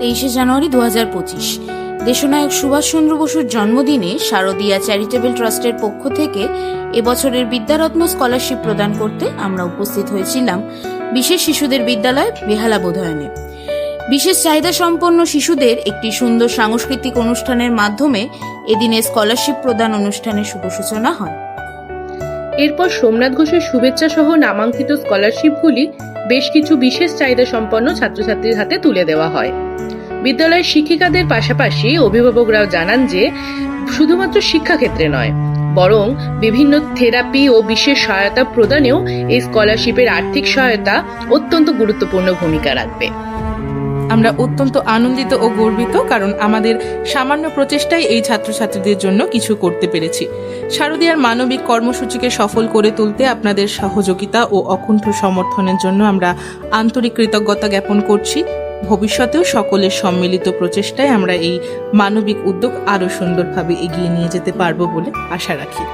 তেইশে জানুয়ারি দু হাজার পঁচিশ। দেশনায়ক সুভাষচন্দ্র বসুর জন্মদিনে শারদীয়া চ্যারিটেবল ট্রাস্টের পক্ষ থেকে এবছরের বিদ্যারত্ন স্কলারশিপ প্রদান করতে আমরা উপস্থিত হয়েছিলাম বিশেষ শিশুদের বিদ্যালয় বেহালা বোধায়নে বিশেষ চাহিদা সম্পন্ন শিশুদের একটি সুন্দর সাংস্কৃতিক অনুষ্ঠানের মাধ্যমে এদিনে স্কলারশিপ প্রদান অনুষ্ঠানের শুভ সূচনা হয়। এরপর সোমনাথ ঘোষের শুভেচ্ছা সহ নামাঙ্কিত স্কলারশিপগুলি বেশ কিছু বিশেষ চাহিদা সম্পন্ন ছাত্রছাত্রীর হাতে তুলে দেওয়া হয়। বিদ্যালয়ের শিক্ষিকাদের পাশাপাশি অভিভাবকরাও জানান যে, শুধুমাত্র শিক্ষাক্ষেত্রে নয়, বরং বিভিন্ন থেরাপি ও বিশেষ সহায়তা প্রদানেও এই স্কলারশিপের আর্থিক সহায়তা অত্যন্ত গুরুত্বপূর্ণ ভূমিকা রাখবে। আমরা অত্যন্ত আনন্দিত ও গর্বিত, কারণ আমাদের সামান্য প্রচেষ্টায় এই ছাত্রছাত্রীদের জন্য কিছু করতে পেরেছি। শারদীয়ার মানবিক কর্মসূচিকে সফল করে তুলতে আপনাদের সহযোগিতা ও অকুণ্ঠ সমর্থনের জন্য আমরা আন্তরিক কৃতজ্ঞতা জ্ঞাপন করছি। ভবিষ্যতেও সকলের সম্মিলিত প্রচেষ্টায় আমরা এই মানবিক উদ্যোগ আরও সুন্দরভাবে এগিয়ে নিয়ে যেতে পারব বলে আশা রাখি।